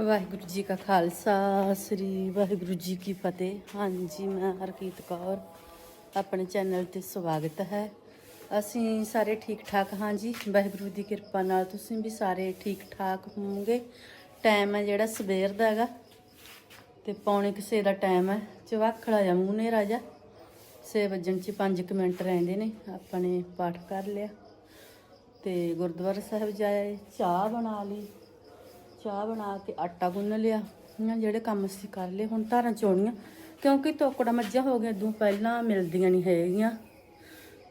ਵਾਹਿਗੁਰੂ ਜੀ ਕਾ ਖਾਲਸਾ, ਸ੍ਰੀ ਵਾਹਿਗੁਰੂ ਜੀ ਕੀ ਫਤਿਹ। ਹਾਂਜੀ, ਮੈਂ ਹਰਕੀਤ ਕੌਰ, ਆਪਣੇ ਚੈਨਲ ਤੇ ਸਵਾਗਤ ਹੈ। ਅਸੀਂ ਸਾਰੇ ਠੀਕ ਠਾਕ ਹਾਂ ਜੀ? ਵਾਹਿਗੁਰੂ ਦੀ ਕਿਰਪਾ ਨਾਲ ਤੁਸੀਂ ਵੀ ਸਾਰੇ ਠੀਕ ਠਾਕ ਹੋਵੋਗੇ? ਟਾਈਮ ਹੈ ਜਿਹੜਾ ਸਵੇਰ ਦਾ ਹੈਗਾ, ਤੇ ਪੌਣੇ ਕਿਸੇ ਦਾ ਟਾਈਮ ਹੈ। ਚਵਾਖੜਾ ਜਾਂ ਮੂੰਹ ਨੇ ਰਾਜਾ 6 ਵਜਣ ਚ 5 ਮਿੰਟ ਰਹਿੰਦੇ ਨੇ। ਆਪਾਂ ਨੇ ਪਾਠ ਕਰ ਲਿਆ। ਤੇ ਗੁਰਦੁਆਰਾ ਸਾਹਿਬ ਜਾਏ ਚਾਹ ਬਣਾ ਲਈ। ਚਾਹ ਬਣਾ ਕੇ ਆਟਾ ਗੁੰਨ ਲਿਆ। ਨਾ ਜਿਹੜੇ ਕੰਮ ਅਸੀਂ ਕਰ ਲਏ, ਹੁਣ ਧਾਰਾਂ ਚੋਣੀਆਂ। ਕਿਉਂਕਿ ਤੋਕੜਾ ਮੱਝਾਂ ਹੋ ਗਿਆ ਇਦੋਂ ਪਹਿਲਾਂ ਮਿਲਦੀਆਂ ਨਹੀਂ ਹੈਗੀਆਂ।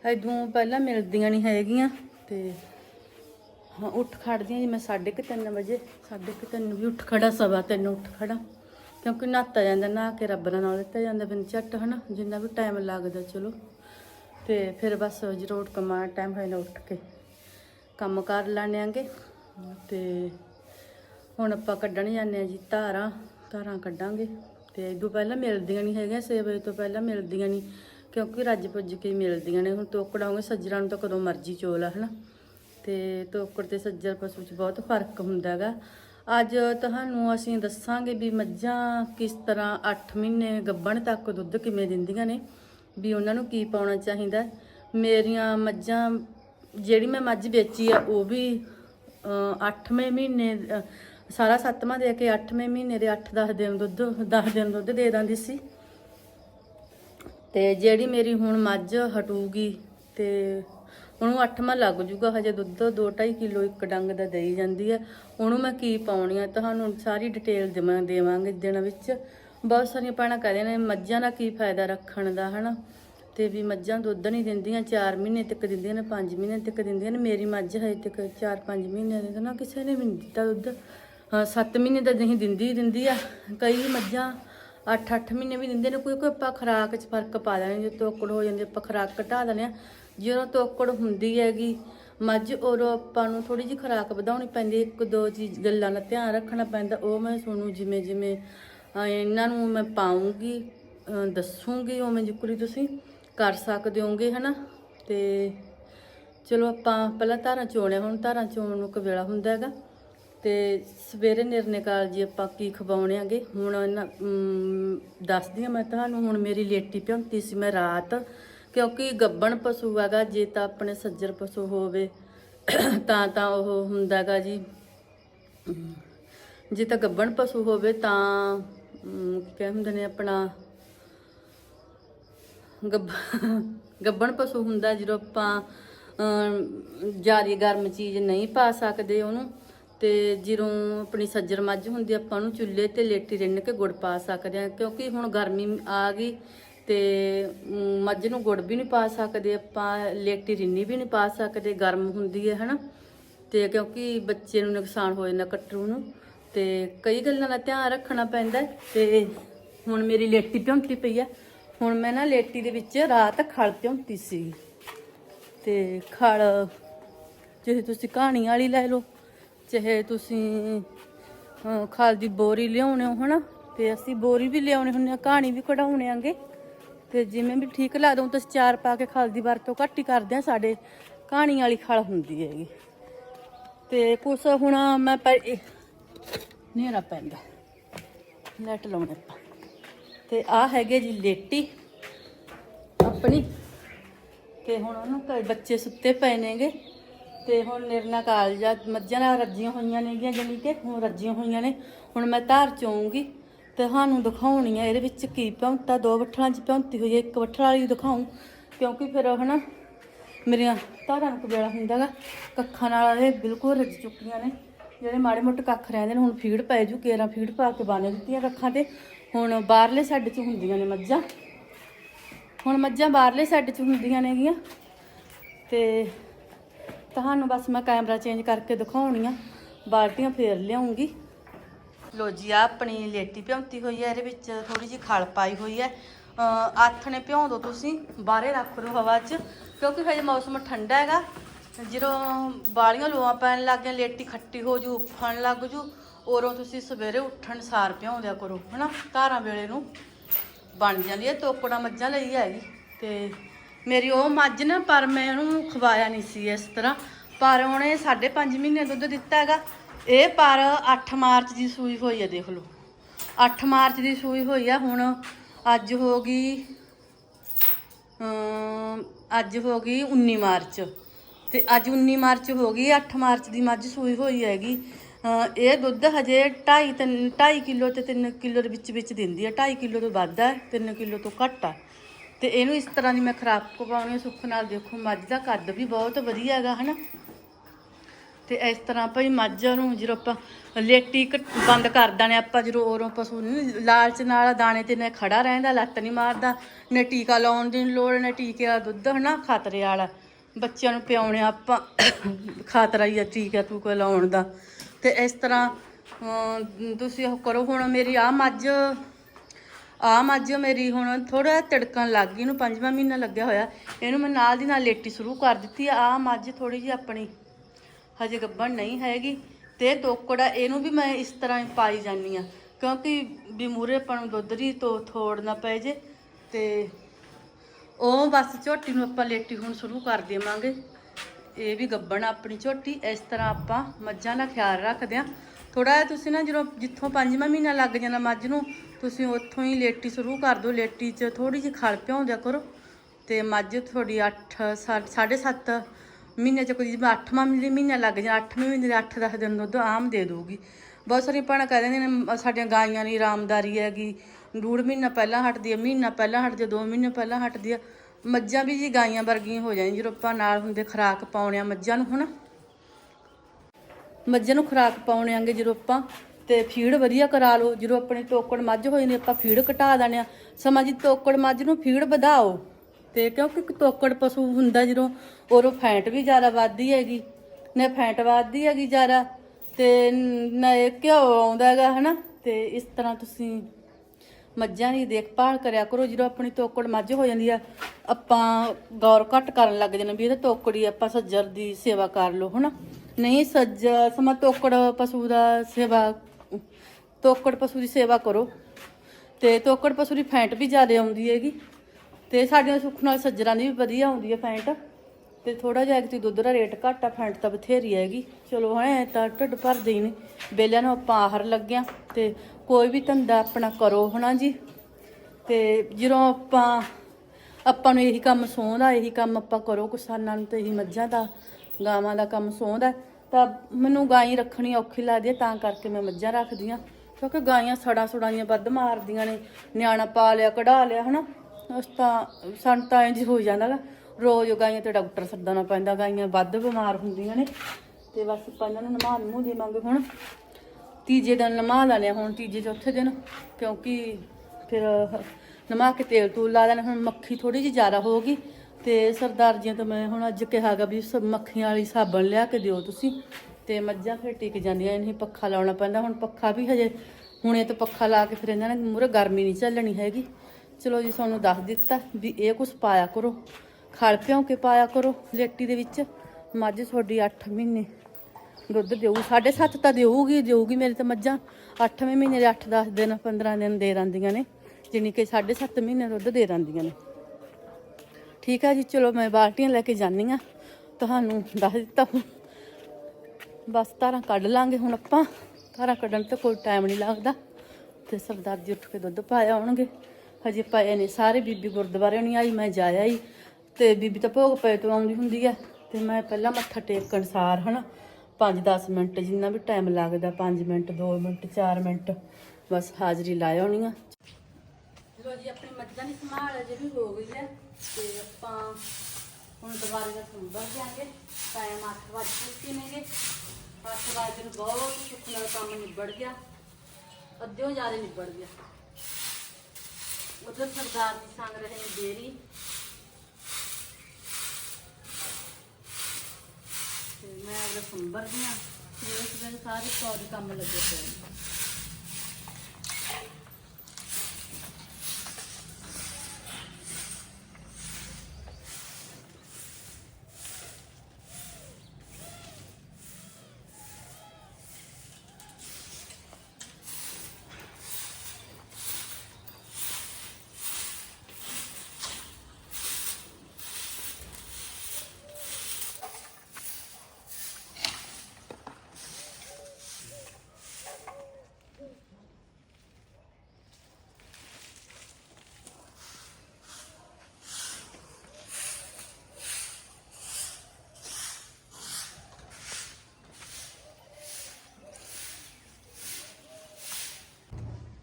ਇਦੋਂ ਪਹਿਲਾਂ ਮਿਲਦੀਆਂ ਨਹੀਂ ਹੈਗੀਆਂ। ਤੇ ਹਾਂ, ਉੱਠ ਖੜਦੀਆਂ ਜੀ ਮੈਂ 3:30 ਵਜੇ। 3:30 ਵੀ ਉੱਠ ਖੜਾ, ਸਵਾ ਤਿੰਨ ਉੱਠ ਖੜਾ। ਕਿਉਂਕਿ ਨਹਾਤਾ ਜਾਂਦਾ, ਨਹਾ ਕੇ ਰੱਬ ਨਾਲ ਦਿੱਤਾ ਜਾਂਦਾ ਬਿਨ ਝੱਟ, ਹਨਾ? ਜਿੰਨਾ ਵੀ ਟਾਈਮ ਲੱਗਦਾ, ਚਲੋ। ਤੇ ਫਿਰ ਬਸ ਜ਼ਰੂਰ ਕਮਾ ਟਾਈਮ ਹੋਇਆ ਉੱਠ ਕੇ। ਕੰਮ ਕਰ ਲੈਣਾਂਗੇ ਤੇ ਹੁਣ ਆਪਾਂ ਕੱਢਣ ਜਾਂਦੇ ਆ ਜੀ ਧਾਰਾਂ ਧਾਰਾਂ ਕੱਢਾਂਗੇ। ਤੇ ਇਦੋਂ ਪਹਿਲਾਂ ਮਿਲਦੀਆਂ ਨਹੀਂ ਹੈਗੀਆਂ 6 ਵਜੇ ਤੋਂ ਪਹਿਲਾਂ ਮਿਲਦੀਆਂ ਨਹੀਂ, ਕਿਉਂਕਿ ਰੱਜ ਪੁੱਜ ਕੇ ਮਿਲਦੀਆਂ ਨੇ। ਹੁਣ ਤੋਕੜ ਆਉਂਗੇ, ਸੱਜਰਾਂ ਨੂੰ ਤਾਂ ਕਦੋਂ ਮਰਜ਼ੀ ਚੋਲ ਆ, ਹਨਾ? ਤੇ ਤੋਕੜ ਤੇ ਸੱਜਰ ਪਸ਼ੂ 'ਚ ਬਹੁਤ ਫ਼ਰਕ ਹੁੰਦਾ ਹੈਗਾ। ਅੱਜ ਤੁਹਾਨੂੰ ਅਸੀਂ ਦੱਸਾਂਗੇ ਵੀ ਮੱਝਾਂ ਕਿਸ ਤਰ੍ਹਾਂ 8 ਮਹੀਨੇ ਗੱਭਣ ਤੱਕ ਦੁੱਧ ਕਿਵੇਂ ਦਿੰਦੀਆਂ ਨੇ, ਵੀ ਉਹਨਾਂ ਨੂੰ ਕੀ ਪਾਉਣਾ ਚਾਹੀਦਾ। ਮੇਰੀਆਂ ਮੱਝਾਂ, ਜਿਹੜੀ ਮੈਂ ਮੱਝ ਵੇਚੀ ਆ, ਉਹ ਵੀ 8ਵੇਂ ਮਹੀਨੇ ਸਾਰਾ ਸੱਤਵਾਂ ਦੇ ਕੇ 8ਵੇਂ ਮਹੀਨੇ ਦੇ 8-10 ਦਿਨ ਦੁੱਧ 10 ਦਿਨ ਦੁੱਧ ਦੇ ਦਿੰਦੀ ਸੀ। ਤੇ ਜਿਹੜੀ ਮੇਰੀ ਹੁਣ ਮੱਝ ਹਟੂਗੀ ਤੇ ਉਹਨੂੰ 8ਵਾਂ ਲੱਗ ਜੂਗਾ, ਹਜੇ ਦੁੱਧ 2.5 ਕਿਲੋ ਇੱਕ ਡੰਗ ਦਾ ਦੇਈ ਜਾਂਦੀ ਹੈ ਉਹਨੂੰ ਮੈਂ ਕੀ ਪਾਉਣੀ ਆ, ਤੁਹਾਨੂੰ ਸਾਰੀ ਡਿਟੇਲ ਦੇਵਾਂ, ਦੇਵਾਂਗੇ ਦਿਨ ਵਿੱਚ। ਬਹੁਤ ਸਾਰੀਆਂ ਭੈਣਾਂ ਕਹਿੰਦੇ ਨੇ, ਮੱਝਾਂ ਦਾ ਕੀ ਫਾਇਦਾ ਰੱਖਣ ਦਾ, ਹਨਾ? ਤੇ ਵੀ ਮੱਝਾਂ ਦੁੱਧ ਨਹੀਂ ਦਿੰਦੀਆਂ 4 ਮਹੀਨੇ ਤੱਕ ਦਿੰਦੀਆਂ ਨੇ 5 ਮਹੀਨੇ ਤੱਕ ਦਿੰਦੀਆਂ ਨੇ। ਮੇਰੀ ਮੱਝ ਹਜੇ ਤੱਕ 4-5 ਮਹੀਨੇ ਦੇ ਨਾ ਕਿਸੇ ਨੇ ਵੀ ਨਹੀਂ ਦਿੱਤਾ ਦੁੱਧ। 7 ਮਹੀਨੇ ਤਾਂ ਨਹੀਂ ਦਿੰਦੀ ਹੀ ਦਿੰਦੀ ਆ। ਕਈ ਮੱਝਾਂ 8-8 ਮਹੀਨੇ ਵੀ ਦਿੰਦੇ ਨੇ ਕੋਈ ਕੋਈ ਆਪਾਂ ਖੁਰਾਕ 'ਚ ਫ਼ਰਕ ਪਾ ਲੈਣੇ ਜੇ ਤੋਕੜ ਹੋ ਜਾਂਦੀ ਆਪਾਂ ਖੁਰਾਕ ਘਟਾ ਦਿੰਦੇ ਆ। ਜਦੋਂ ਤੋਕੜ ਹੁੰਦੀ ਹੈਗੀ ਮੱਝ ਔਰ ਆਪਾਂ ਨੂੰ ਥੋੜੀ ਜਿਹੀ ਖੁਰਾਕ ਵਧਾਉਣੀ ਪੈਂਦੀ ਇੱਕ ਦੋ ਚੀਜ਼ ਗੱਲਾਂ ਦਾ ਧਿਆਨ ਰੱਖਣਾ ਪੈਂਦਾ ਉਹ ਮੈਂ ਤੁਹਾਨੂੰ ਜਿਵੇਂ ਜਿਵੇਂ ਇਹਨਾਂ ਨੂੰ ਮੈਂ ਪਾਉਂਗੀ ਅਹ, ਦੱਸੂਗੀ ਉਵੇਂ ਜਿਕਰੀ ਤੁਸੀਂ ਕਰ ਸਕਦੇ ਹੋਗੇ ਹਨਾ? ਤੇ ਚਲੋ ਆਪਾਂ ਪਹਿਲਾਂ ਧਾਰਾਂ ਚੋਣੇ ਹੁਣ ਧਾਰਾਂ ਚੋਣ ਨੂੰ ਕਵੇਲਾ ਹੁੰਦਾ ਹੈਗਾ। ਤੇ ਸਵੇਰੇ ਨਿਰਨੇ ਕਾਲ ਜੀ ਆਪਾਂ ਕੀ ਖਵਾਉਣੇ ਆਗੇ? ਹੁਣ ਇਹਨਾਂ ਦੱਸਦੀ ਹਾਂ ਮੈਂ ਤੁਹਾਨੂੰ ਹੁਣ ਮੇਰੀ ਲੇਟੀ ਭਿਉਂਤੀ ਸੀ ਮੈਂ ਰਾਤ ਕਿਉਂਕਿ ਗੱਬਣ ਪਸ਼ੂ ਹੈਗਾ ਜੇ ਤਾਂ ਆਪਣੇ ਸੱਜਰ ਪਸ਼ੂ ਹੋਵੇ ਤਾਂ ਤਾਂ ਉਹ ਹੁੰਦਾਗਾ ਜੀ। ਜੇ ਤਾਂ ਗੱਬਣ ਪਸ਼ੂ ਹੋਵੇ ਤਾਂ ਅਮ, ਹੁੰਦੇ ਨੇ ਆਪਣਾ ਗੱਬ ਗੱਬਣ ਪਸ਼ੂ ਹੁੰਦਾ ਜਦੋਂ ਆਪਾਂ ਜ਼ਿਆਦਾ ਗਰਮ ਚੀਜ਼ ਨਹੀਂ ਪਾ ਸਕਦੇ ਉਹਨੂੰ। ਤੇ ਜਦੋਂ ਆਪਣੀ ਸੱਜਰ ਮੱਝ ਹੁੰਦੀ ਆਪਾਂ ਉਹਨੂੰ ਚੁੱਲ੍ਹੇ ਤੇ ਲੇਟੀ ਰਿੰਨ ਕੇ ਗੁੜ ਪਾ ਸਕਦੇ ਆ। ਕਿਉਂਕਿ ਹੁਣ ਗਰਮੀ ਆ ਗਈ ਤੇ ਮੱਝ ਨੂੰ ਗੁੜ ਵੀ ਨਹੀਂ ਪਾ ਸਕਦੇ, ਆਪਾਂ ਲੇਟੀ ਰਿੰਨੀ ਵੀ ਨਹੀਂ ਪਾ ਸਕਦੇ, ਗਰਮ ਹੁੰਦੀ ਹੈ ਹਨਾ। ਤੇ ਕਿਉਂਕਿ ਬੱਚੇ ਨੂੰ ਨੁਕਸਾਨ ਹੋ ਜਾਂਦਾ ਕੱਟਰੂ ਨੂੰ। ਤੇ ਕਈ ਗੱਲਾਂ ਦਾ ਧਿਆਨ ਰੱਖਣਾ ਪੈਂਦਾ ਹੈ। ਤੇ ਹੁਣ ਮੇਰੀ ਲੇਟੀ ਭਿਉਂਤੀ ਪਈ ਆ। ਹੁਣ ਮੈਂ ਨਾ ਲੇਟੀ ਦੇ ਵਿੱਚ ਰਾਤ ਖਲ ਭਿਉਂਤੀ ਸੀ। ਤੇ ਖਲ ਜੇ ਤੁਸੀਂ ਕਹਾਣੀ ਵਾਲੀ ਲੈ ਲਓ। ਚਾਹੇ ਤੁਸੀਂ ਅਹ, ਦੀ ਬੋਰੀ ਲਿਆਉਣੇ ਹੋ ਹਨਾ? ਤੇ ਅਸੀਂ ਬੋਰੀ ਵੀ ਲਿਆਉਣੇ ਹੁੰਦੇ ਆ ਕਹਾਣੀ ਵੀ ਕਢਾਉਣੇ ਆਂਗੇ। ਤੇ ਜਿਵੇਂ ਵੀ ਠੀਕ ਲੱਗਦਾ ਹੁਣ ਤੁਸੀਂ ਚਾਰ ਪਾ ਕੇ ਖਲ ਦੀ ਵਰਤੋਂ ਘੱਟ ਹੀ ਕਰਦੇ ਆ ਸਾਡੇ ਕਹਾਣੀ ਵਾਲੀ ਖਲ ਹੁੰਦੀ ਹੈਗੀ। ਤੇ ਕੁਛ ਹੁਣ ਮੈਂ ਨੇਰਾ ਪੈਂਦਾ। ਲੈਟ ਲਾਉਣੇ ਆਪਾਂ। ਤੇ ਆ ਹੈਗੇ ਜੀ ਲੇਟੀ ਆਪਣੀ। ਤੇ ਹੁਣ ਉਹਨੂੰ ਬੱਚੇ ਸੁੱਤੇ ਪਏ ਨੇਗੇ। ਤੇ ਹੁਣ ਨਿਰਨਾ ਕਾਲਜਾ ਮੱਝਾਂ ਨਾਲ ਰੱਜੀਆਂ ਹੋਈਆਂ ਨੇਗੀਆਂ ਜਾਣੀ ਕਿ, ਹੁਣ ਰੱਜੀਆਂ ਹੋਈਆਂ ਨੇ। ਹੁਣ ਮੈਂ ਧਾਰ ਚੋਉਂਗੀ ਤੇ ਤੁਹਾਨੂੰ ਦਿਖਾਉਣੀ ਆ ਇਹਦੇ ਵਿੱਚ ਕੀ ਭੌਂਤਾ, ਦੋ ਵੱਠਲਾਂ 'ਚ ਭੌਂਤੀ ਹੋਈ ਹੈ ਇੱਕ ਵੱਠਲ ਵਾਲੀ ਦਿਖਾਉਂ, ਕਿਉਂਕਿ ਫਿਰ ਹਨਾ ਮੇਰੀਆਂ ਧਾਰਾਂ ਨੂੰ ਕਬੇਲਾ ਹੁੰਦਾਗਾ ਕੱਖਾਂ ਨਾਲ ਇਹ ਬਿਲਕੁਲ ਰੱਜ ਚੁੱਕੀਆਂ ਨੇ, ਜਿਹੜੇ ਮਾੜੇ ਮੋਟੇ ਕੱਖ ਰਹਿੰਦੇ ਨੇ, ਹੁਣ ਫੀਡ ਪੈ ਜੂ, ਕੇਰਾਂ ਫੀਡ ਪਾ ਕੇ ਬੰਨ ਦਿੱਤੀਆਂ ਕੱਖਾਂ ਤੇ। ਹੁਣ ਬਾਹਰਲੇ ਸਾਈਡ 'ਚ ਹੁੰਦੀਆਂ ਨੇ ਮੱਝਾਂ। ਹੁਣ ਮੱਝਾਂ ਬਾਹਰਲੇ ਸਾਈਡ 'ਚ ਹੁੰਦੀਆਂ ਨੇਗੀਆਂ ਤੇ ਤੁਹਾਨੂੰ ਬਸ ਮੈਂ ਕੈਮਰਾ ਚੇਂਜ ਕਰਕੇ ਦਿਖਾਉਣੀ ਆ। ਬਾਲਟੀਆਂ ਫੇਰ ਲਿਆਉਂਗੀ। ਲੋ ਜੀ ਆ ਆਪਣੀ ਲੇਟੀ ਭਿਉਂਤੀ ਹੋਈ ਹੈ ਇਹਦੇ ਵਿੱਚ ਥੋੜੀ ਜਿਹੀ ਖਲ ਪਾਈ ਹੋਈ ਹੈ ਅਹ ਨੇ ਭਿਉਂ ਦੋ ਤੁਸੀਂ, ਬਾਹਰੇ ਰੱਖ ਦਿਓ ਹਵਾ 'ਚ, ਕਿਉਂਕਿ ਹਜੇ ਮੌਸਮ ਠੰਡਾ ਹੈਗਾ। ਜਦੋਂ ਬਾਲੀਆਂ ਲੋਆਂ ਪੈਣ ਲੱਗ ਗਈਆਂ, ਲੇਟੀ ਖੱਟੀ ਹੋ ਜੂ ਉੱਫਣ ਲੱਗ ਜੂ ਉਰੋਂ ਤੁਸੀਂ ਸਵੇਰੇ ਉੱਠਣ ਸਾਰ ਭਿਉਂ ਦਿਆ ਕਰੋ, ਹਨਾ? ਧਾਰਾਂ ਵੇਲੇ ਨੂੰ ਬਣ ਜਾਂਦੀ ਹੈ ਤੋਕੜਾ ਮੱਝਾਂ ਲਈ ਹੈਗੀ ਤੇ ਮੇਰੀ ਉਹ ਮੱਝ ਨਾ, ਪਰ ਮੈਂ ਉਹਨੂੰ ਖਵਾਇਆ ਨਹੀਂ ਸੀ ਇਸ ਤਰ੍ਹਾਂ। ਪਰ ਉਹਨੇ 5.5 ਮਹੀਨੇ ਦੁੱਧ ਦਿੱਤਾ ਹੈਗਾ। ਇਹ ਪਰ 8 ਮਾਰਚ ਦੀ ਸੂਈ ਹੋਈ ਹੈ ਦੇਖ ਲਓ। 8 ਮਾਰਚ ਦੀ ਸੂਈ ਹੋਈ ਆ, ਹੁਣ ਅੱਜ ਹੋ ਗਈ ਅੱਜ ਹੋ ਗਈ 19 ਮਾਰਚ। ਤੇ ਅੱਜ 19 ਮਾਰਚ ਹੋ ਗਈ 8 ਮਾਰਚ ਦੀ ਮੱਝ ਸੂਈ ਹੋਈ ਹੈਗੀ। ਇਹ ਦੁੱਧ ਹਜੇ 2.5 ਤਿੰਨ 2.5 ਕਿਲੋ ਤੇ 3 ਕਿਲੋ ਦੇ ਵਿੱਚ ਵਿੱਚ ਦਿੰਦੀ ਹੈ 2.5 ਕਿਲੋ ਤੋਂ ਵੱਧ ਹੈ 3 ਕਿਲੋ ਤੋਂ ਘੱਟ ਹੈ ਤੇ ਇਹਨੂੰ ਇਸ ਤਰ੍ਹਾਂ ਦੀ ਮੈਂ ਖਰਾਬ ਪਵਾਉਣੀ ਸੁੱਖ ਨਾਲ ਦੇਖੋ, ਮੱਝ ਦਾ ਕੱਦ ਵੀ ਬਹੁਤ ਵਧੀਆ ਹੈਗਾ, ਹਨਾ? ਤੇ ਇਸ ਤਰ੍ਹਾਂ ਭਾਈ ਮੱਝ ਨੂੰ ਜਦੋਂ ਆਪਾਂ ਲੇਟੀ ਬੰਦ ਕਰ ਦਾਣੇ ਆਪਾਂ ਜਦੋਂ ਉਰੋਂ ਪਸ਼ੂ ਨੂੰ ਲਾਲਚ ਨਾਲ ਦਾਣੇ ਤੇ ਨੇ ਖੜਾ ਰਹਿੰਦਾ, ਲੱਤ ਨਹੀਂ ਮਾਰਦਾ ਨੇ ਟੀਕਾ ਲਾਉਣ ਦੀ ਲੋੜ ਨੇ ਟੀਕੇ ਦਾ ਦੁੱਧ, ਹਨਾ, ਖਤਰੇ ਵਾਲਾ। ਬੱਚਿਆਂ ਨੂੰ ਪਿਆਉਣੇ ਆਪਾਂ ਖਤਰਾ ਹੀ ਆ ਟੀਕਾ ਟੂਕਾ ਲਾਉਣ ਦਾ। ਤੇ ਇਸ ਤਰ੍ਹਾਂ ਤੁਸੀਂ ਉਹ ਕਰੋ, ਹੁਣ ਮੇਰੀ ਆ ਮੱਝ ਆ ਮੱਝ ਮੇਰੀ ਹੁਣ ਥੋੜਾ ਤਿੜਕਣ ਲੱਗ ਗਈ, ਇਹਨੂੰ ਪੰਜਵਾਂ ਮਹੀਨਾ ਲੱਗਿਆ ਹੋਇਆ। ਇਹਨੂੰ ਮੈਂ ਨਾਲ ਦੀ ਨਾਲ ਲੇਟੀ ਸ਼ੁਰੂ ਕਰ ਦਿੱਤੀ ਆ। ਮੱਝ ਥੋੜੀ ਜਿਹੀ ਆਪਣੀ ਹਜੇ ਗੱਭਣ ਨਹੀਂ ਹੈਗੀ ਤੇ ਤੋਕੜਾ ਇਹਨੂੰ ਵੀ ਮੈਂ ਇਸ ਤਰ੍ਹਾਂ ਹੀ ਪਾਈ ਜਾਨੀ ਆ, ਕਿਉਂਕਿ ਵੀ ਮੂਰੇ ਆਪਾਂ ਨੂੰ ਦੁੱਧ ਦੀ ਤੋਂ ਥੋੜ ਨਾ ਪੈ ਜੇ ਤੇ ਉਹ ਬਸ ਝੋਟੀ ਨੂੰ ਆਪਾਂ ਲੇਟੀ ਹੁਣ ਸ਼ੁਰੂ ਕਰ ਦੇਵਾਂਗੇ। ਇਹ ਵੀ ਗੱਬਣ ਆਪਣੀ ਝੋਟੀ, ਇਸ ਤਰ੍ਹਾਂ ਆਪਾਂ ਮੱਝਾਂ ਦਾ ਖਿਆਲ ਰੱਖਦੇ ਆ। ਥੋੜਾ ਜਿਹਾ ਤੁਸੀਂ ਨਾ ਜਦੋਂ ਜਿੱਥੋਂ ਪੰਜਵਾਂ ਮਹੀਨਾ ਲੱਗ ਜਾਂਦਾ ਮੱਝ ਨੂੰ ਤੁਸੀਂ ਉੱਥੋਂ ਹੀ ਲੇਟੀ ਸ਼ੁਰੂ ਕਰ ਦਿਓ, ਲੇਟੀ 'ਚ ਥੋੜੀ ਜਿਹੀ ਖਲ ਭਿਉਂਦਿਆ ਕਰੋ। ਤੇ ਮੱਝ ਤੁਹਾਡੀ 8 7.5 ਮਹੀਨੇ 'ਚ ਕੋਈ ਜਿਵੇਂ 8ਵਾਂ ਮਹੀਨਾ ਲੱਗ ਜਾ 8ਵੇਂ ਮਹੀਨੇ ਦੇ 8-10 ਦਿਨ ਦੁੱਧ ਆਮ ਦੇ ਦਊਗੀ। ਬਹੁਤ ਸਾਰੀ ਭੈਣਾਂ ਕਹਿ ਦਿੰਦੀਆਂ ਨੇ ਸਾਡੀਆਂ ਗਾਈਆਂ ਦੀ ਆਰਾਮਦਾਰੀ ਹੈਗੀ ਡੂਢ ਮਹੀਨਾ ਪਹਿਲਾਂ ਹਟਦੀ ਹੈ ਮਹੀਨਾ ਪਹਿਲਾਂ ਹਟਦੀ ਹੈ 2 ਮਹੀਨੇ ਪਹਿਲਾਂ ਹਟਦੀ ਹੈ ਮੱਝਾਂ ਵੀ ਜੀ ਗਾਈਆਂ ਵਰਗੀਆਂ ਹੋ ਜਾਂਦੀਆਂ ਜਦੋਂ ਆਪਾਂ ਨਾਲ ਹੁੰਦੇ ਖੁਰਾਕ ਪਾਉਣੇ ਆ ਮੱਝਾਂ ਨੂੰ, ਹਨਾ? ਮੱਝਾਂ ਨੂੰ ਖੁਰਾਕ ਪਾਉਣਿਆਂਗੇ ਜਦੋਂ ਆਪਾਂ ਤੇ ਫੀਡ ਵਧੀਆ ਕਰਾ ਲਓ, ਜਦੋਂ ਆਪਣੀ ਤੋਕੜ ਮੱਝ ਹੋ ਜਾਂਦੀ ਆਪਾਂ ਫੀਡ ਘਟਾ ਦਿੰਦੇ ਆ। ਸਮਾਂ ਜੀ ਤੋਕੜ ਮੱਝ ਨੂੰ ਫੀਡ ਵਧਾਓ। ਤੇ ਕਿਉਂਕਿ ਇੱਕ ਤੋਕੜ ਪਸ਼ੂ ਹੁੰਦਾ ਜਦੋਂ ਉਹਰੋਂ ਫੈਂਟ ਵੀ ਜ਼ਿਆਦਾ ਵੱਧਦੀ ਹੈਗੀ। ਨੇ ਫੈਂਟ ਵੱਧਦੀ ਹੈਗੀ ਜ਼ਿਆਦਾ, ਤੇ ਨਾ ਇਹ ਘਿਓ ਆਉਂਦਾ ਹੈਗਾ, ਹਨਾ? ਤੇ ਇਸ ਤਰ੍ਹਾਂ ਤੁਸੀਂ ਮੱਝਾਂ ਦੀ ਦੇਖਭਾਲ ਕਰਿਆ ਕਰੋ, ਜਦੋਂ ਆਪਣੀ ਤੋਕੜ ਮੱਝ ਹੋ ਜਾਂਦੀ ਆ, ਆਪਾਂ ਗੌਰ ਘੱਟ ਕਰਨ ਲੱਗ ਜਾਂਦੇ ਵੀ ਇਹ ਤਾਂ ਤੋਕੜੀ ਆਪਾਂ ਸੱਜਰ ਦੀ ਸੇਵਾ ਕਰ ਲਓ, ਹਨਾ? ਨਹੀਂ, ਸੱਜ, ਸਮਾਂ ਤੋਕੜ ਪਸ਼ੂ ਦਾ ਸੇਵਾ ਤੋਕੜ ਪਸ਼ੂ ਦੀ ਸੇਵਾ ਕਰੋ। ਤੇ ਤੋਕੜ ਪਸ਼ੂ ਦੀ ਫੈਂਟ ਵੀ ਜ਼ਿਆਦਾ ਆਉਂਦੀ ਹੈਗੀ। ਤੇ ਸਾਡੀਆਂ ਸੁੱਖ ਨਾਲ ਸੱਜਰਾਂ ਦੀ ਵੀ ਵਧੀਆ ਆਉਂਦੀ ਹੈ ਫੈਂਟ। ਤੇ ਥੋੜਾ ਜਿਹਾ ਕਿ ਦੁੱਧ ਦਾ ਰੇਟ ਘੱਟ ਆ, ਫੈਂਟ ਤਾਂ ਬਥੇਰੀ ਹੈਗੀ। ਚਲੋ ਹੈ ਤਾਂ ਢਿੱਡ ਭਰਦੇ ਹੀ ਨੇ। ਬੇਲਿਆਂ ਨੂੰ ਆਪਾਂ ਆਹਰ ਲੱਗਿਆ ਤੇ ਕੋਈ ਵੀ ਧੰਦਾ ਆਪਣਾ ਕਰੋ ਹਨਾ ਜੀ। ਤੇ ਜਦੋਂ ਆਪਾਂ ਆਪਾਂ ਨੂੰ ਇਹੀ ਕੰਮ ਸੌਂਦਾ, ਇਹੀ ਕੰਮ ਆਪਾਂ ਕਰੋ। ਕਿਸਾਨਾਂ ਨੂੰ ਤੇ ਇਹੀ ਮੱਝਾਂ ਦਾ, ਗਾਵਾਂ ਦਾ ਕੰਮ ਸੌਂਦਾ। ਤਾਂ ਮੈਨੂੰ ਗਾਈ ਰੱਖਣੀ ਔਖੀ ਲੱਗਦੀ ਹੈ ਤਾਂ ਕਰਕੇ ਮੈਂ ਮੱਝਾਂ ਰੱਖਦੀ ਹਾਂ। ਕਿਉਂਕਿ ਗਾਈਆਂ ਸੜਾ ਸੁੜਾਈਆਂ ਵੱਧ ਮਾਰਦੀਆਂ ਨੇ, ਨਿਆਣਾ ਪਾ ਲਿਆ, ਕਢਾ ਲਿਆ, ਹਨਾ। ਉਸ ਤਾਂ ਸਾਨੂੰ ਤਾਂ ਇੰਝ ਹੋ ਜਾਂਦਾ ਗਾ। ਰੋਜ਼ ਗਾਈਆਂ ਤੇ ਡਾਕਟਰ ਸੱਦਣਾ ਪੈਂਦਾ, ਗਾਈਆਂ ਵੱਧ ਬਿਮਾਰ ਹੁੰਦੀਆਂ ਨੇ। ਤੇ ਬਸ ਆਪਾਂ ਇਹਨਾਂ ਨੂੰ ਨਮਾ ਨੂੰ ਦੇਵਾਂਗੇ ਹੁਣ ਤੀਜੇ ਦਿਨ ਨਮਾ ਲੈਣੇ ਹੁਣ ਤੀਜੇ ਚੌਥੇ ਦਿਨ। ਕਿਉਂਕਿ ਫਿਰ ਨਮਾ ਕੇ ਤੇਲ ਤੂਲ ਲਾ ਲੈਣਾ ਹੁਣ ਮੱਖੀ ਥੋੜੀ ਜਿਹੀ ਜ਼ਿਆਦਾ ਹੋ ਗਈ। ਤੇ ਸਰਦਾਰ ਜੀਆਂ ਤੋਂ ਮੈਂ ਹੁਣ ਅੱਜ ਕਿਹਾਗਾ ਵੀ ਸ- ਮੱਖੀਆਂ ਵਾਲੀ ਸਾਬਣ ਲਿਆ ਕੇ ਦਿਓ ਤੁਸੀਂ। ਤੇ ਮੱਝਾਂ ਫਿਰ ਟਿਕ ਜਾਂਦੀਆਂ ਨਹੀਂ ਪੱਖਾ ਲਾਉਣਾ ਪੈਂਦਾ, ਹੁਣ ਪੱਖਾ ਵੀ ਹਜੇ ਹੁਣੇ ਤਾਂ ਪੱਖਾ ਲਾ ਕੇ ਫਿਰ ਇਹਨਾਂ ਨੇ ਮੂਰੇ ਗਰਮੀ ਨਹੀਂ ਝੱਲਣੀ ਹੈਗੀ। ਚਲੋ ਜੀ, ਤੁਹਾਨੂੰ ਦੱਸ ਦਿੱਤਾ ਵੀ ਇਹ ਕੁਝ ਪਾਇਆ ਕਰੋ। ਖਲ ਭਿਉਂ ਕੇ ਪਾਇਆ ਕਰੋ ਲੇਟੀ ਦੇ ਵਿੱਚ। ਮੱਝ ਤੁਹਾਡੀ 8 ਮਹੀਨੇ ਦੁੱਧ ਦੇਊ 7.5 ਤਾਂ ਦੇਊਗੀ ਦੇਊਗੀ ਮੇਰੇ ਤਾਂ ਮੱਝਾਂ। 8ਵੇਂ ਮਹੀਨੇ ਦੇ 8-10 ਦਿਨ 15 ਦਿਨ ਦੇ ਰਹਿੰਦੀਆਂ ਨੇ ਜਿਨੀ ਕਿ 7.5 ਮਹੀਨੇ ਦੁੱਧ ਦੇ ਰਹਿੰਦੀਆਂ ਨੇ। ਠੀਕ ਆ ਜੀ, ਚਲੋ ਮੈਂ ਬਾਲਟੀਆਂ ਲੈ ਕੇ ਜਾਨੀ ਆ। ਤੁਹਾਨੂੰ ਦੱਸ ਦਿੱਤਾ ਹੁਣ। ਬਸ ਤਾਰਾਂ ਕੱਢ ਲਾਂਗੇ ਹੁਣ ਆਪਾਂ। ਤਾਰਾਂ ਕੱਢਣ ਤੇ ਕੋਈ ਟਾਈਮ ਨਹੀਂ ਲੱਗਦਾ। ਤੇ ਸਰਦਾਰ ਜੀ ਉੱਠ ਕੇ ਦੁੱਧ ਪਾਇਆ ਆਉਣਗੇ ਹਜੇ ਪਏ ਨੇ ਸਾਰੇ, ਬੀਬੀ ਗੁਰਦੁਆਰੇ ਨਹੀਂ ਆਈ, ਮੈਂ ਜਾਇਆ ਹੀ ਤੇ ਬੀਬੀ ਤਾਂ ਭੋਗ ਪਏ ਤੋਂ ਆਉਂਦੀ ਹੁੰਦੀ ਹੈ ਤੇ ਮੈਂ ਪਹਿਲਾਂ ਮੱਥਾ ਟੇਕਣ ਸਾਰ ਹਨਾ। 5-10 ਮਿੰਟ ਜਿੰਨਾ ਵੀ ਟਾਈਮ ਲੱਗਦਾ 5 ਮਿੰਟ 2 ਮਿੰਟ 4 ਮਿੰਟ, ਬਸ ਹਾਜ਼ਰੀ ਲਾਇਆ ਹੋਣੀ ਆ। ਲੋ ਜੀ, ਆਪਣੀ ਮੱਝਾਂ ਦੀ ਸੰਭਾਲ, ਅਜੇ ਵੀ ਹੋ ਗਈ ਹੈ ਤੇ ਆਪਾਂ ਹੁਣ ਦੁਬਾਰਾ ਦਾ ਸੰਭਲ ਜਾਾਂਗੇ ਟਾਈਮ 8 ਵਜੇ ਚੁੱਕੇ ਨੇਗੇ। 8 ਵਜੇ ਨੂੰ ਬਹੁਤ ਸੁੱਖ ਨਾਲ ਕੰਮ ਨਿਬੜ ਗਿਆ। ਅੱਧਿਓਂ ਜ਼ਿਆਦਾ ਨਿਬੜ ਗਿਆ। ਉਧਰ ਸਰਦਾਰ ਜੀ ਸੰਗ ਰਹੇ ਨੇ ਦੇਰੀ। ਤੇ ਮੈਂ ਉਹਦਾ ਸੰਭਰ ਦੀਆਂ ਇਸ ਦਿਨ ਸਾਰੇ ਦੇ ਕੰਮ ਲੱਗੇ ਪਏ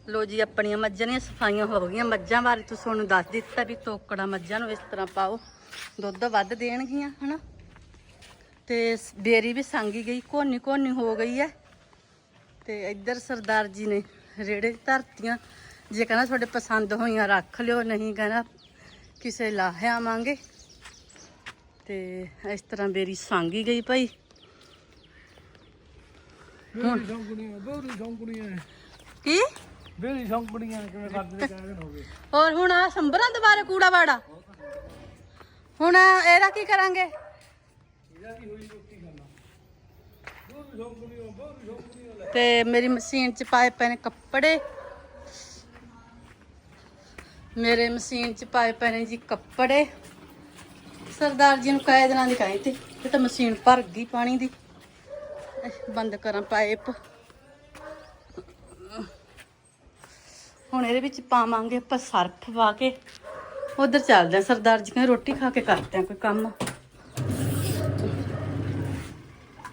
ਲੋ ਜੀ ਆਪਣੀਆਂ ਮੱਝਾਂ ਦੀਆਂ ਸਫਾਈਆਂ ਹੋ ਗਈਆਂ। ਮੱਝਾਂ ਬਾਰੇ ਤੁਸੀਂ ਤੁਹਾਨੂੰ ਦੱਸ ਦਿੱਤਾ ਵੀ ਤੋਕੜਾ ਮੱਝਾਂ ਨੂੰ ਇਸ ਤਰ੍ਹਾਂ ਪਾਓ। ਦੁੱਧ ਵੱਧ ਦੇਣਗੀਆਂ ਹਨਾ? ਤੇ ਬੇਰੀ ਵੀ ਸੰਗੀ ਗਈ ਕੋਨੀ ਕੋਨੀ ਹੋ ਗਈ ਹੈ। ਤੇ ਇੱਧਰ ਸਰਦਾਰ ਜੀ ਨੇ ਰੇੜੇ ਧਰਤੀਆਂ। ਜੇ ਕਹਿੰਦਾ ਤੁਹਾਡੇ ਪਸੰਦ ਹੋਈਆਂ ਰੱਖ ਲਿਓ ਨਹੀਂ ਕਹਿੰਦਾ ਕਿਸੇ ਲਾਹੇ ਆਵਾਂਗੇ। ਤੇ ਇਸ ਤਰ੍ਹਾਂ ਬੇਰੀ ਸੰਗੀ ਗਈ ਭਾਈ। ਕੀ? ਬੇਰੀ ਸੰਕੜੀਆਂ ਕਿਵੇਂ ਕਰਦੇ ਨੇ ਕਹਿੰਦੇ ਹੋਗੇ ਹੋਰ ਹੁਣ ਆ ਸੰਭਰਾਂ ਦੁਬਾਰੇ ਕੂੜਾ ਵਾੜਾ ਹੁਣ ਇਹਦਾ ਕੀ ਕਰਾਂਗੇ? ਇਹਦਾ ਕੀ ਹੋਈ ਰੋਟੀ ਖਾਣਾ? ਬੇਰੀ ਸੰਕੜੀਆਂ ਬੇਰੀ ਸੰਕੜੀਆਂ ਲੈ। ਤੇ ਮੇਰੀ ਮਸ਼ੀਨ 'ਚ ਪਾਏ ਪਏ ਨੇ ਕੱਪੜੇ। ਮੇਰੇ ਮਸ਼ੀਨ 'ਚ ਪਾਏ ਪਏ ਨੇ ਜੀ ਕੱਪੜੇ। ਸਰਦਾਰ ਜੀ ਨੂੰ ਕਾਇ ਦਿਨਾਂ ਦੀ ਕਾਈ ਤੇ ਇਹ ਤਾਂ ਮਸ਼ੀਨ ਭਰ ਗਈ ਪਾਣੀ ਦੀ। ਬੰਦ ਕਰਾਂ ਪਾਈਪ। ਹੁਣ ਇਹਦੇ ਵਿੱਚ ਪਾਵਾਂਗੇ ਆਪਾਂ ਸਰਫ ਪਾ ਕੇ। ਉਧਰ ਚੱਲਦੇ ਆ ਸਰਦਾਰ ਜੀ ਕਹਿੰਦੇ ਰੋਟੀ ਖਾ ਕੇ ਕਰਦੇ ਆ ਕੋਈ ਕੰਮ।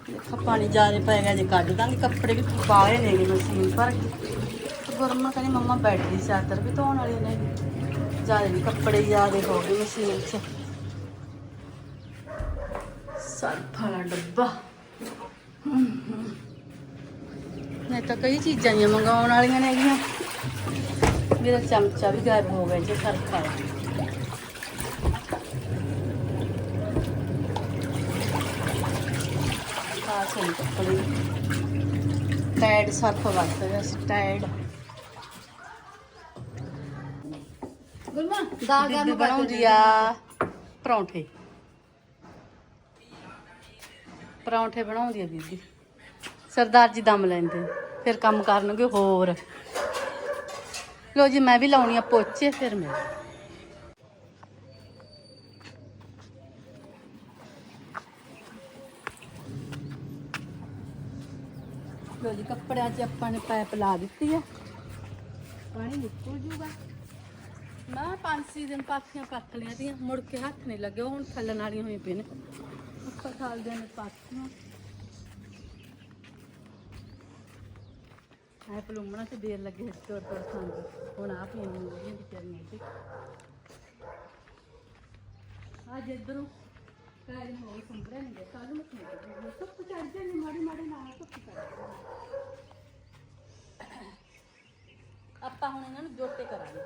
ਦੇਖੋ ਪਾਣੀ ਜ਼ਿਆਦਾ ਪੈ ਗਿਆ, ਜੇ ਕੱਢ ਦਾਂਗੇ ਕੱਪੜੇ ਵੀ ਪਾਏ ਨੇਗੇ ਮਸ਼ੀਨ ਪਰ। ਕੇ ਕਹਿੰਦੀ ਮੰਮਾ ਬੈਠੀ ਚਾਦਰ ਵੀ ਧੋਣ ਵਾਲੀ ਨੇ ਜ਼ਿਆਦਾ ਵੀ ਕੱਪੜੇ ਜ਼ਿਆਦਾ ਹੋ ਗਏ ਮਸ਼ੀਨ 'ਚ। ਸਰਫ ਵਾਲਾ ਡੱਬਾ। ਨਹੀਂ ਤਾਂ ਕਈ ਚੀਜ਼ਾਂ ਹੀ ਮੰਗਾਉਣ ਵਾਲੀਆਂ ਨੇ ਨੇਗੀਆਂ। ਮੇਰਾ ਚਮਚਾ ਵੀ ਗਾਇਬ ਹੋ ਗਿਆ ਜੇ ਵਾਲਾ ਆ ਸਹੀ ਕੱਪੜੇ ਟੈਡ ਸਰਫ ਵਰਤਦੇ ਸੀ ਟੈਡ ਗੁਰਮਾ ਬੀਬੀ ਗਰਮ ਬਣਾਉਂਦੀ ਆ। ਪਰੌਂਠੇ। ਪਰੌਂਠੇ ਬਣਾਉਂਦੀ ਆ ਬੀਬੀ। ਸਰਦਾਰ ਜੀ ਦਮ ਲੈਂਦੇ। ਫਿਰ ਕੰਮ ਕਰਨਗੇ ਹੋਰ। ਲੋ ਜੀ, ਮੈਂ ਵੀ ਲਾਉਣੀ ਆ ਪੋਚੇ, ਫਿਰ ਮੈਂ। ਲੋ ਜੀ, ਕੱਪੜਿਆਂ 'ਚ ਆਪਾਂ ਨੇ ਪਾਈਪ ਲਾ ਦਿੱਤੀ ਆ। ਪਾਣੀ ਨਿਕਲ ਜੂਗਾ। ਨਾ ਪੰਜ ਛੇ ਦਿਨ ਪਾਥੀਆਂ ਪੱਕ ਲਿਆ ਦੀਆਂ, ਮੁੜ ਕੇ ਹੱਥ ਨਹੀਂ ਲੱਗੇ ਹੁਣ ਥੱਲਣ ਵਾਲੀਆਂ ਹੋਈਆਂ ਪਈਆਂ ਨੇ। ਉੱਪਰ ਖਾਲਦੇ ਨੇ ਪਾਥੀਆਂ। ਐ ਪਲੂਮਣਾ ਤੇ ਦੇਰ ਲੱਗੇ ਤੋੜ ਤੋੜ ਖਾਂਦੇ ਹੁਣ ਆ ਪੀਣ ਨੂੰ ਵਿਚਾਰੀਆਂ ਤੇ ਅੱਜ ਇਧਰੋਂ ਕਾਇਨ ਹੋ ਸੰਭਰੇ ਨਹੀਂ ਕੱਲ ਨੂੰ ਕੀ ਸਭ ਚੜ ਜਾਂਦੇ ਮਾੜੇ ਮਾੜੇ ਨਾਲ ਸਭ ਚੜ ਆਪਾਂ ਹੁਣ ਇਹਨਾਂ ਨੂੰ ਜੋਟੇ ਕਰਾਂਗੇ।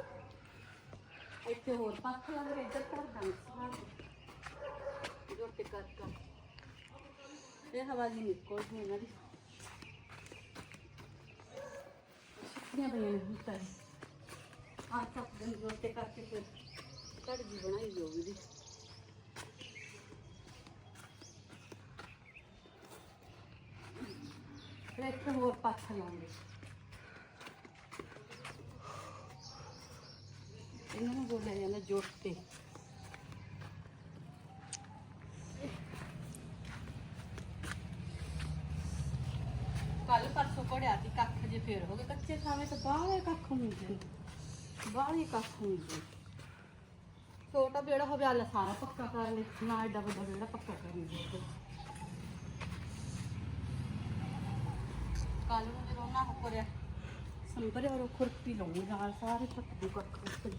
ਇੱਥੇ ਹੋਰ ਪੱਖ ਲੱਗ ਰਿਹਾ, ਇੱਧਰ ਕਰ ਦਾਂਗੇ ਸਾਰੇ ਜੋਟੇ ਕਰ ਕਰ। ਇਹ ਹਵਾ ਜੀ ਨਿਕਲ ਗਈ ਇਹਨਾਂ ਦੀ। ਸੁੱਕੀਆਂ ਪਈਆਂ ਨੇ ਹੁਣ ਤਾਂ। ਆ ਤੱਕ ਦਿਨ ਜੋਟੇ ਕਰਕੇ ਫਿਰ ਕੜਜੀ ਬਣਾਈ ਜਾਊਗੀ ਦੀ ਫਿਰ ਇੱਥੇ ਹੋਰ ਪੱਖ ਲਾਉਂਗੇ। ਇਹਨਾਂ ਨੂੰ ਬੋਲਿਆ ਜਾਂਦਾ ਜੋਟੇ ਕੱਲ ਪਰਸੋਂ ਘੜਿਆ ਸੀ ਕੱਖ ਜੇ ਫੇਰ ਹੋ ਗਏ ਕੱਚੇ ਥਾਵੇਂ ਤਾਂ ਬਾਹਲੇ ਕੱਖ ਹੁੰਦੇ ਨੇ ਬਾਹਲੇ ਕੱਖ ਹੁੰਦੇ ਛੋਟਾ ਬੇੜਾ ਹੋਵੇ ਆਲਾ ਸਾਰਾ ਪੱਕਾ ਕਰ ਲੈ ਨਾ ਐਡਾ ਵੱਡਾ ਬੇੜਾ ਪੱਕਾ ਕਰ ਲਈ ਕੱਲ ਨੂੰ ਜਦੋਂ ਨਾ ਹੋ ਕਰਿਆ ਸੰਭਰੇ ਔਰ ਖੁਰਪੀ ਲਾਉਂਗੇ ਨਾਲ ਸਾਰੇ ਪੱਕ ਦੂ ਕੱਖ ਉੱਤੇ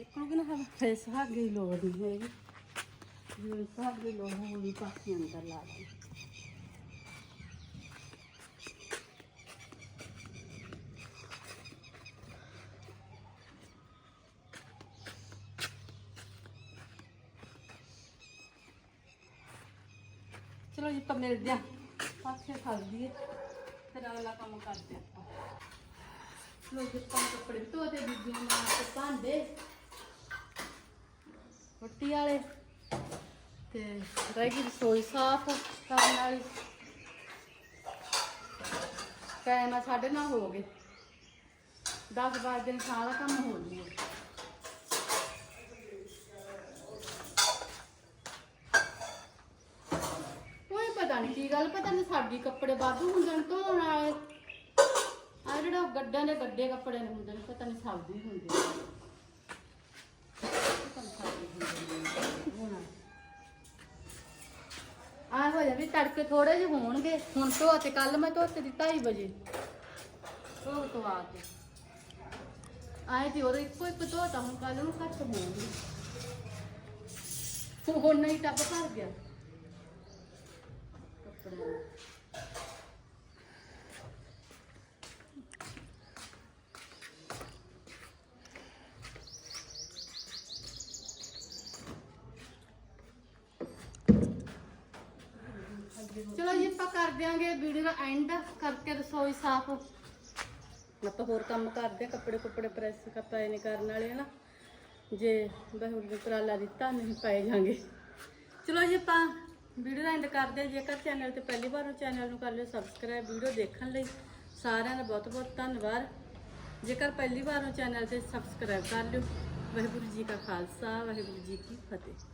ਨਿਕਲੂਗੀ ਨਾ ਹਵਾ ਫੇਰ ਸੁਹਾਗੇ ਦੀ ਲੋੜ ਨਹੀਂ ਹੈਗੀ। ਜੇ ਸੁਹਾਗੇ ਦੀ ਲੋੜ ਹੋਵੇ ਪਾਸੇ ਅੰਦਰ ਲਾ ਦੇ ਚਲੋ ਜੀ, ਆਪਾਂ ਮਿਲਦੇ ਆ ਪਾਸੇ ਖਲ ਦਈਏ ਫਿਰ ਅਗਲਾ ਕੰਮ ਕਰਦੇ ਆਪਾਂ। ਲੋ ਜੀ ਕੱਪੜੇ ਧੋਤੇ ਬੀਬੀਆਂ ਨਾਲ ਤੇ ਭਾਂਡੇ ਰੋਟੀ ਵਾਲੇ। ਤੇ ਰਹਿ ਗਈ ਰਸੋਈ ਸਾਫ਼ ਕਰਨ ਵਾਲੀ। ਟਾਈਮ ਆ ਸਾਡੇ ਨਾਲ ਹੋ ਗਏ। 10 12 ਦਿਨ ਸਾਰਾ ਕੰਮ ਹੋ ਜੂਗਾ। ਕੋਈ ਪਤਾ ਨਹੀਂ ਕੀ ਗੱਲ, ਪਤਾ ਨਹੀਂ ਸਾਡੀ ਕੱਪੜੇ ਵਾਧੂ ਹੁੰਦੇ ਨੇ ਧੋਣ ਵਾਲੇ। ਆ ਜਿਹੜਾ ਗੱਡਿਆਂ ਦੇ ਗੱਡੇ ਕੱਪੜੇ ਨੇ ਹੁੰਦੇ ਨੇ ਪਤਾ ਨਹੀਂ ਸਬਜ਼ੀ ਹੁੰਦੀ ਵੀ ਤੜਕੇ ਥੋੜੇ ਜਿਹੇ ਹੋਣਗੇ। ਹੁਣ ਧੋ ਤੇ ਕੱਲ ਮੈਂ ਧੋਤੇ ਦੀ 2:30 ਵਜੇ ਧੋ ਤੋਂ ਆ ਕੇ ਆਏ ਤੇ ਉਹਦੇ ਇੱਕੋ ਇੱਕ ਧੋਤਾ, ਹੁਣ ਕੱਲ ਨੂੰ ਘੱਟ ਹੋਣਗੇ ਹੁਣ ਨਹੀਂ ਟੱਬ ਭਰ ਗਿਆ। ਕੱਪੜਿਆਂ ਦਾ। ਚਲੋ ਜੀ ਆਪਾਂ ਕਰ ਦਿਆਂਗੇ, ਵੀਡੀਓ ਦਾ ਐਂਡ ਕਰਕੇ ਰਸੋਈ ਸਾਫ਼। ਆਪਾਂ ਹੋਰ ਕੰਮ ਕਰਦੇ ਆ, ਕੱਪੜੇ ਕੁੱਪੜੇ ਪ੍ਰੈਸ ਕੱਪੜੇ ਨੇ ਕਰਨ ਵਾਲੇ ਨਾ ਜੇ ਬਹੁਰ ਉਪਰਾਲਾ ਦਿੱਤਾ, ਨਹੀਂ ਪਏ ਜਾਾਂਗੇ ਚਲੋ ਜੀ, ਆਪਾਂ ਵੀਡੀਓ ਦਾ ਐਂਡ ਕਰਦੇ ਆ। ਜੇਕਰ ਚੈਨਲ ਤੇ ਪਹਿਲੀ ਵਾਰ ਹੋ ਚੈਨਲ ਨੂੰ ਕਰ ਲਿਓ ਸਬਸਕ੍ਰਾਈਬ ਵੀਡੀਓ ਦੇਖਣ ਲਈ। ਸਾਰਿਆਂ ਦਾ ਬਹੁਤ ਬਹੁਤ ਧੰਨਵਾਦ। ਜੇਕਰ ਪਹਿਲੀ ਵਾਰ ਹੋ ਚੈਨਲ ਤੇ ਸਬਸਕ੍ਰਾਈਬ ਕਰ ਲਿਓ। ਵਾਹਿਗੁਰੂ ਜੀ ਕਾ ਖਾਲਸਾ, ਵਾਹਿਗੁਰੂ ਜੀ ਕੀ ਫਤਿਹ।